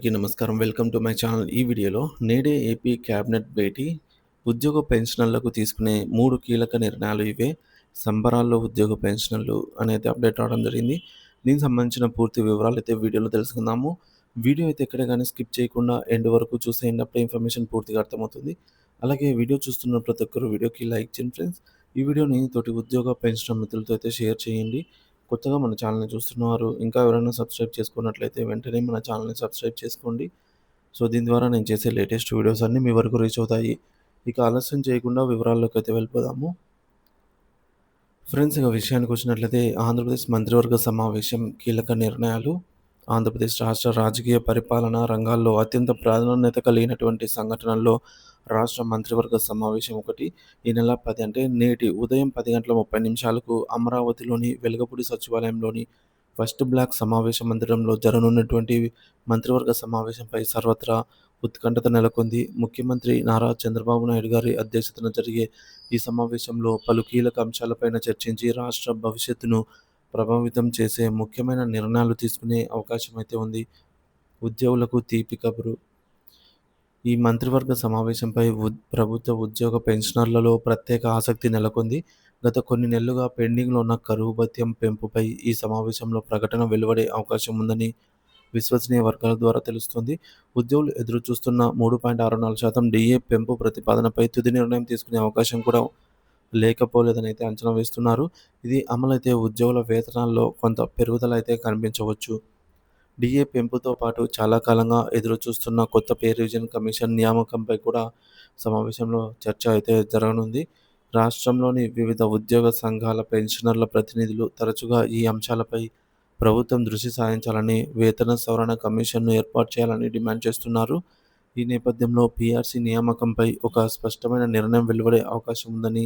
అందరికీ నమస్కారం. Welcome to my channel. ఈ వీడియోలో నేడే ఏపీ క్యాబినెట్ భేటీ ఉద్యోగ పెన్షనర్లకు తీసుకునే మూడు కీలక నిర్ణయాలు ఇవే. సంబరాల్లో ఉద్యోగ పెన్షనర్లు అనేది అప్డేట్ అవడం జరిగింది. దీనికి సంబంధించిన పూర్తి వివరాలు అయితే వీడియోలో తెలుసుకుందాము. వీడియో అయితే ఎక్కడ కానీ స్కిప్ చేయకుండా ఎండ్ వరకు చూసేయండి. అప్పుడే ఇన్ఫర్మేషన్ పూర్తిగా అర్థమవుతుంది. అలాగే వీడియో చూస్తున్న ప్రతి ఒక్కరు వీడియోకి లైక్ చేయండి ఫ్రెండ్స్. ఈ వీడియోని తోటి ఉద్యోగ పెన్షన్ మిత్రులతో అయితే షేర్ చేయండి. కొత్తగా మన ఛానల్ని చూస్తున్నవారు ఇంకా ఎవరైనా సబ్స్క్రైబ్ చేసుకున్నట్లయితే వెంటనే మన ఛానల్ని సబ్స్క్రైబ్ చేసుకోండి. సో దీని ద్వారా నేను చేసే లేటెస్ట్ వీడియోస్ అన్నీ మీ వరకు రీచ్ అవుతాయి. ఇక ఆలస్యం చేయకుండా వివరాల్లోకి అయితే వెళ్ళిపోదాము. ఫ్రెండ్స్ ఇక విషయానికి వచ్చినట్లయితే ఆంధ్రప్రదేశ్ మంత్రివర్గ సమావేశం కీలక నిర్ణయాలు. ఆంధ్రప్రదేశ్ రాష్ట్ర రాజకీయ పరిపాలనా రంగాల్లో అత్యంత ప్రాధాన్యత కలిగినటువంటి సంఘటనల్లో రాష్ట్ర మంత్రివర్గ సమావేశం ఒకటి ఈ నెల పది అంటే నేటి ఉదయం పది గంటల ముప్పై నిమిషాలకు అమరావతిలోని వెలగపూడి సచివాలయంలోని ఫస్ట్ బ్లాక్ సమావేశ మందిరంలో జరగనున్నటువంటి మంత్రివర్గ సమావేశంపై సర్వత్రా ఉత్కంఠత నెలకొంది. ముఖ్యమంత్రి నారా చంద్రబాబు నాయుడు గారి అధ్యక్షతన జరిగే ఈ సమావేశంలో పలు కీలక అంశాలపైన చర్చించి రాష్ట్ర భవిష్యత్తును ప్రభావితం చేసే ముఖ్యమైన నిర్ణయాలు తీసుకునే అవకాశం అయితే ఉంది. ఉద్యోగులకు తీపి కబురు ఈ మంత్రివర్గ సమావేశంపై ప్రభుత్వ ఉద్యోగ పెన్షనర్లలో ప్రత్యేక ఆసక్తి నెలకొంది. గత కొన్ని నెలలుగా పెండింగ్లో ఉన్న కరువు భత్యం పెంపుపై ఈ సమావేశంలో ప్రకటన వెలువడే అవకాశం ఉందని విశ్వసనీయ వర్గాల ద్వారా తెలుస్తుంది. ఉద్యోగులు ఎదురు చూస్తున్న మూడు పాయింట్ ఆరు నాలుగు శాతం డిఏ పెంపు ప్రతిపాదనపై తుది నిర్ణయం తీసుకునే అవకాశం కూడా లేకపోలేదని అయితే అంచనా వేస్తున్నారు. ఇది అమలైతే ఉద్యోగుల వేతనాల్లో కొంత పెరుగుదల అయితే కనిపించవచ్చు. డిఏ పెంపుతో పాటు చాలా కాలంగా ఎదురు చూస్తున్న కొత్త పే రివిజన్ కమిషన్ నియామకంపై కూడా సమావేశంలో చర్చ అయితే జరగనుంది. రాష్ట్రంలోని వివిధ ఉద్యోగ సంఘాల పెన్షనర్ల ప్రతినిధులు తరచుగా ఈ అంశాలపై ప్రభుత్వం దృష్టి సారించాలని వేతన సవరణ కమిషన్ను ఏర్పాటు చేయాలని డిమాండ్ చేస్తున్నారు. ఈ నేపథ్యంలో పీఆర్సీ నియామకంపై ఒక స్పష్టమైన నిర్ణయం వెలువడే అవకాశం ఉందని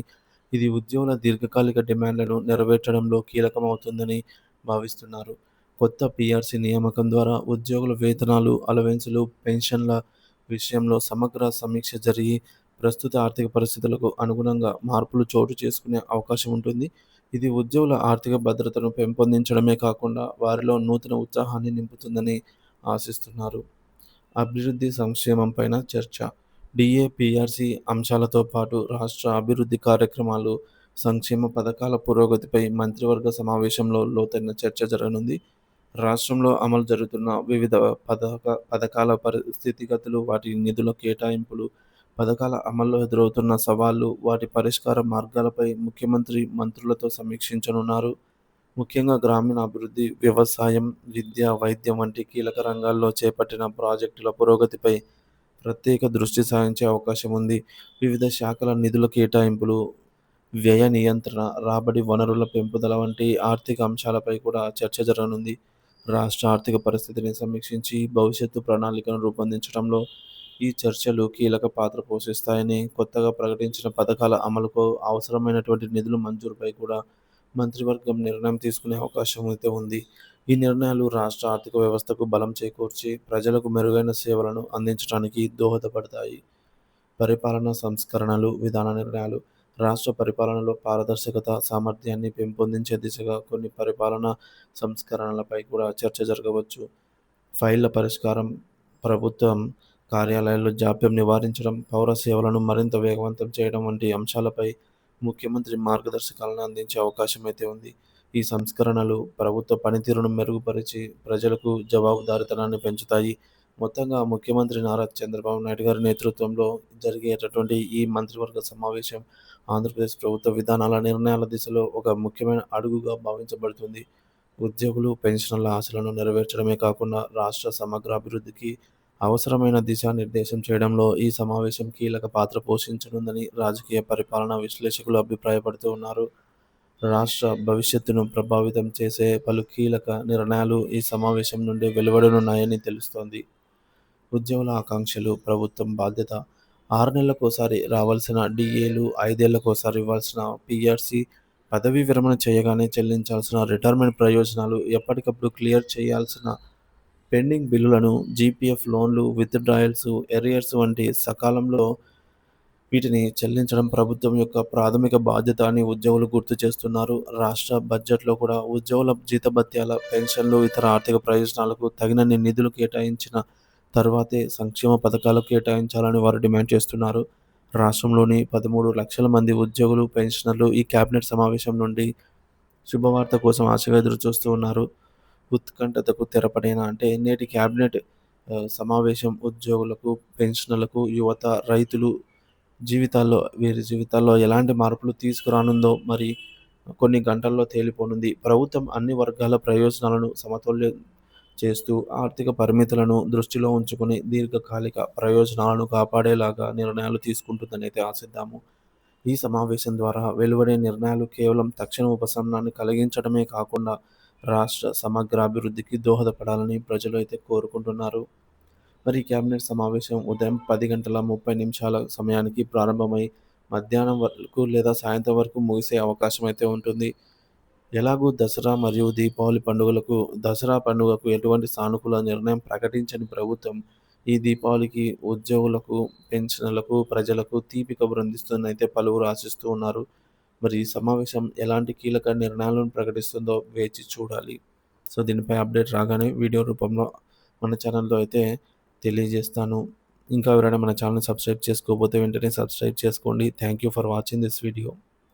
ఇది ఉద్యోగుల దీర్ఘకాలిక డిమాండ్లను నెరవేర్చడంలో కీలకమవుతుందని భావిస్తున్నారు. కొత్త పిఆర్సీ నియామకం ద్వారా ఉద్యోగుల వేతనాలు అలవెన్సులు పెన్షన్ల విషయంలో సమగ్ర సమీక్ష జరిగి ప్రస్తుత ఆర్థిక పరిస్థితులకు అనుగుణంగా మార్పులు చోటు చేసుకునే అవకాశం ఉంటుంది. ఇది ఉద్యోగుల ఆర్థిక భద్రతను పెంపొందించడమే కాకుండా వారిలో నూతన ఉత్సాహాన్ని నింపుతుందని ఆశిస్తున్నారు. అభివృద్ధి సంక్షేమం పైన చర్చ. డిఏపిఆర్సి అంశాలతో పాటు రాష్ట్ర అభివృద్ధి కార్యక్రమాలు సంక్షేమ పథకాల పురోగతిపై మంత్రివర్గ సమావేశంలో లోతైన చర్చ జరగనుంది. రాష్ట్రంలో అమలు జరుగుతున్న వివిధ పథక పథకాల పరిస్థితిగతులు వాటి నిధుల కేటాయింపులు పథకాల అమల్లో ఎదురవుతున్న సవాళ్ళు వాటి పరిష్కార మార్గాలపై ముఖ్యమంత్రి మంత్రులతో సమీక్షించనున్నారు. ముఖ్యంగా గ్రామీణ అభివృద్ధి వ్యవసాయం విద్య వైద్యం వంటి కీలక రంగాల్లో చేపట్టిన ప్రాజెక్టుల పురోగతిపై ప్రత్యేక దృష్టి సారించే అవకాశం ఉంది. వివిధ శాఖల నిధుల కేటాయింపులు వ్యయ నియంత్రణ రాబడి వనరుల పెంపుదల వంటి ఆర్థిక అంశాలపై కూడా చర్చ జరగనుంది. రాష్ట్ర ఆర్థిక పరిస్థితిని సమీక్షించి భవిష్యత్తు ప్రణాళికను రూపొందించడంలో ఈ చర్చలు కీలక పాత్ర పోషిస్తాయని కొత్తగా ప్రకటించిన పథకాల అమలుకు అవసరమైనటువంటి నిధుల మంజూరుపై కూడా మంత్రివర్గం నిర్ణయం తీసుకునే అవకాశం అయితే ఉంది. ఈ నిర్ణయాలు రాష్ట్ర ఆర్థిక వ్యవస్థకు బలం చేకూర్చి ప్రజలకు మెరుగైన సేవలను అందించడానికి దోహదపడతాయి. పరిపాలన సంస్కరణలు విధాన నిర్ణయాలు రాష్ట్ర పరిపాలనలో పారదర్శకత సామర్థ్యాన్ని పెంపొందించే దిశగా కొన్ని పరిపాలన సంస్కరణలపై కూడా చర్చ జరగవచ్చు. ఫైళ్ళ పరిష్కారం ప్రభుత్వం కార్యాలయాల్లో జాప్యం నివారించడం పౌర సేవలను మరింత వేగవంతం చేయడం వంటి అంశాలపై ముఖ్యమంత్రి మార్గదర్శకాలను అందించే అవకాశం అయితే ఉంది. ఈ సంస్కరణలు ప్రభుత్వ పనితీరును మెరుగుపరిచి ప్రజలకు జవాబుదారితనాన్ని పెంచుతాయి. మొత్తంగా ముఖ్యమంత్రి నారా చంద్రబాబు నాయుడు గారి నేతృత్వంలో జరిగేటటువంటి ఈ మంత్రివర్గ సమావేశం ఆంధ్రప్రదేశ్ ప్రభుత్వ విధానాల నిర్ణయాల దిశలో ఒక ముఖ్యమైన అడుగుగా భావించబడుతుంది. ఉద్యోగులు పెన్షన్ల ఆశలను నెరవేర్చడమే కాకుండా రాష్ట్ర సమగ్ర అభివృద్ధికి అవసరమైన దిశానిర్దేశం చేయడంలో ఈ సమావేశం కీలక పాత్ర పోషించనుందని రాజకీయ పరిపాలనా విశ్లేషకులు అభిప్రాయపడుతూ ఉన్నారు. రాష్ట్ర భవిష్యత్తును ప్రభావితం చేసే పలు కీలక నిర్ణయాలు ఈ సమావేశం నుండి వెలువడనున్నాయని తెలుస్తోంది. ఉద్యోగుల ఆకాంక్షలు ప్రభుత్వం బాధ్యత. ఆరు నెలలకోసారి రావాల్సిన డిఏలు ఐదేళ్ళకోసారి ఇవ్వాల్సిన పిఆర్సి పదవీ విరమణ చేయగానే చెల్లించాల్సిన రిటైర్మెంట్ ప్రయోజనాలు ఎప్పటికప్పుడు క్లియర్ చేయాల్సిన పెండింగ్ బిల్లులను జీపీఎఫ్ లోన్లు విత్డ్రాయల్స్ ఎరియర్స్ వంటి సకాలంలో వీటిని చెల్లించడం ప్రభుత్వం యొక్క ప్రాథమిక బాధ్యత అని ఉద్యోగులు గుర్తు చేస్తున్నారు. రాష్ట్ర బడ్జెట్లో కూడా ఉద్యోగుల జీతభత్యాల పెన్షన్లు ఇతర ఆర్థిక ప్రయోజనాలకు తగినన్ని నిధులు కేటాయించిన తర్వాతే సంక్షేమ పథకాలు కేటాయించాలని వారు డిమాండ్ చేస్తున్నారు. రాష్ట్రంలోని పదమూడు లక్షల మంది ఉద్యోగులు పెన్షనర్లు ఈ కేబినెట్ సమావేశం నుండి శుభవార్త కోసం ఆశగా ఎదురు చూస్తూ ఉన్నారు. ఉత్కంఠతకు తెరపడిన అంటే నేటి కేబినెట్ సమావేశం ఉద్యోగులకు పెన్షనర్లకు యువత రైతులు జీవితాల్లో వీరి జీవితాల్లో ఎలాంటి మార్పులు తీసుకురానుందో మరి కొన్ని గంటల్లో తేలిపోనుంది. ప్రభుత్వం అన్ని వర్గాల ప్రయోజనాలను సమతుల్యం చేస్తూ ఆర్థిక పరిమితులను దృష్టిలో ఉంచుకుని దీర్ఘకాలిక ప్రయోజనాలను కాపాడేలాగా నిర్ణయాలు తీసుకుంటుందని అయితే ఆశిద్దాము. ఈ సమావేశం ద్వారా వెలువడే నిర్ణయాలు కేవలం తక్షణ ఉపశమనాన్ని కలిగించడమే కాకుండా రాష్ట్ర సమగ్ర అభివృద్ధికి దోహదపడాలని ప్రజలు అయితే కోరుకుంటున్నారు. మరి కేబినెట్ సమావేశం ఉదయం పది గంటల ముప్పై నిమిషాల సమయానికి ప్రారంభమై మధ్యాహ్నం వరకు లేదా సాయంత్రం వరకు ముగిసే అవకాశం అయితే ఉంటుంది. ఎలాగూ దసరా మరియు దీపావళి పండుగలకు దసరా పండుగకు ఎటువంటి సానుకూల నిర్ణయం ప్రకటించని ప్రభుత్వం ఈ దీపావళికి ఉద్యోగులకు పెన్షన్లకు ప్రజలకు తీపి కబురందిస్తుందని అయితే పలువురు ఆశిస్తూ ఉన్నారు. మరి ఈ సమావేశం ఎలాంటి కీలక నిర్ణయాలను ప్రకటిస్తుందో వేచి చూడాలి. సో దీనిపై అప్డేట్ రాగానే వీడియో రూపంలో మన ఛానల్లో అయితే తెలియజేస్తాను. ఇంకా ఎవరైనా మన ఛానల్ సబ్స్క్రైబ్ చేసుకోకపోతే వెంటనే సబ్స్క్రైబ్ చేసుకోండి. Thank you for watching this video.